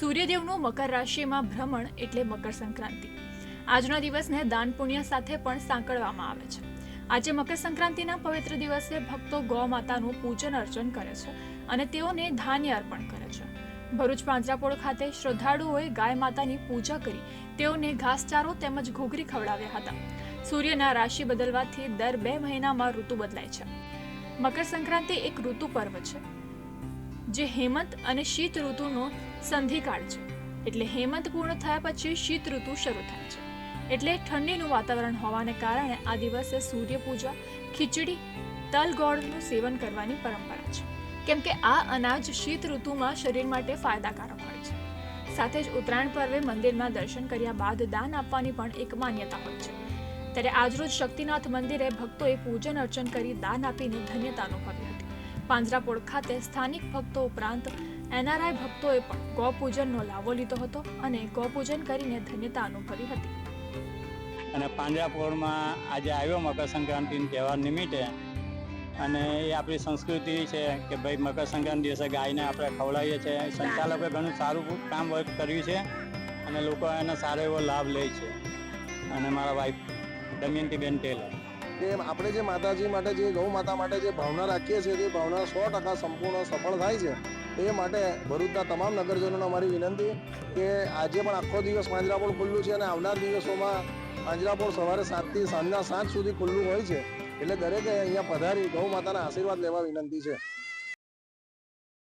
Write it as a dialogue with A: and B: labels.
A: સૂર્યદેવનું મકર રાશિમાં ભ્રમણ એટલે મકર સંક્રાંતિ. આજના દિવસને દાન પુણ્ય સાથે પણ સાંકળવામાં આવે છે. આજે મકર સંક્રાંતિના પવિત્ર દિવસે ભક્તો ગૌ માતાનું પૂજન અર્ચન કરે છે અને તેઓને ધાન્ય અર્પણ કરે છે. ભરૂચ પાંજરાપોળ ખાતે શ્રદ્ધાળુઓએ ગાય માતાની પૂજા કરી તેઓને ઘાસચારો તેમજ ઘૂઘરી ખવડાવ્યા હતા. સૂર્યના રાશિ બદલવાથી દર બે મહિનામાં ઋતુ બદલાય છે. મકર સંક્રાંતિ એક ઋતુ પર્વ છે. જે હેમંત અને શીત ઋતુનો સંધિકાળ છે. એટલે હેમંત પૂર્ણ થયા પછી શીત ઋતુ શરૂ થાય છે. એટલે ઠંડીનું વાતાવરણ હોવાને કારણે આ દિવસે સૂર્યપૂજા, ખીચડી તલ ગોળનું સેવન કરવાની પરંપરા છે. કેમ કે આ અનાજ શીત ઋતુમાં શરીર માટે ફાયદાકારક હોય છે. સાથે જ ઉત્તરાયણ પર્વે મંદિરમાં દર્શન કર્યા બાદ દાન આપવાની પણ એક માન્યતા હોય છે. ત્યારે આજરોજ શક્તિનાથ મંદિરે ભક્તોએ પૂજન અર્ચન કરી દાન આપીને ધન્યતા અનુભવી હતી. પાંજરાપોળ ખાતે સ્થાનિક ભક્તો ઉપરાંત એનઆરઆઈ ભક્તોએ પણ ગૌપૂજનનો લાભો લીધો હતો અને ગૌપૂજન કરીને ધન્યતા અનુભવી હતી.
B: અને પાંજરાપોળમાં આજે આવ્યો મકર સંક્રાંતિના તહેવાર નિમિત્તે. અને એ આપણી સંસ્કૃતિ છે કે ભાઈ મકર સંક્રાંતિ દિવસે ગાયને આપણે ખવડાવીએ છીએ. સંચાલકોએ ઘણું સારું કામ વર્ક કર્યું છે અને લોકો એનો સારો એવો લાભ લે છે. અને મારા વાઈફ દમયંતીબેન ટેલર.
C: કે આપણે જે માતાજી માટે જે ગૌ માતા માટે જે ભાવના રાખીએ છીએ, તે ભાવના સો ટકા સંપૂર્ણ સફળ થાય છે. એ માટે ભરૂચના તમામ નગરજનોને અમારી વિનંતી કે આજે પણ આખો દિવસ પાંજરાપોળ ખુલ્લું છે અને આવનાર દિવસોમાં પાંજરાપોળ સવારે સાતથી સાંજના સાંજ સુધી ખુલ્લું હોય છે. એટલે દરેકે અહીંયા પધારી ગૌ માતાના આશીર્વાદ લેવા વિનંતી છે.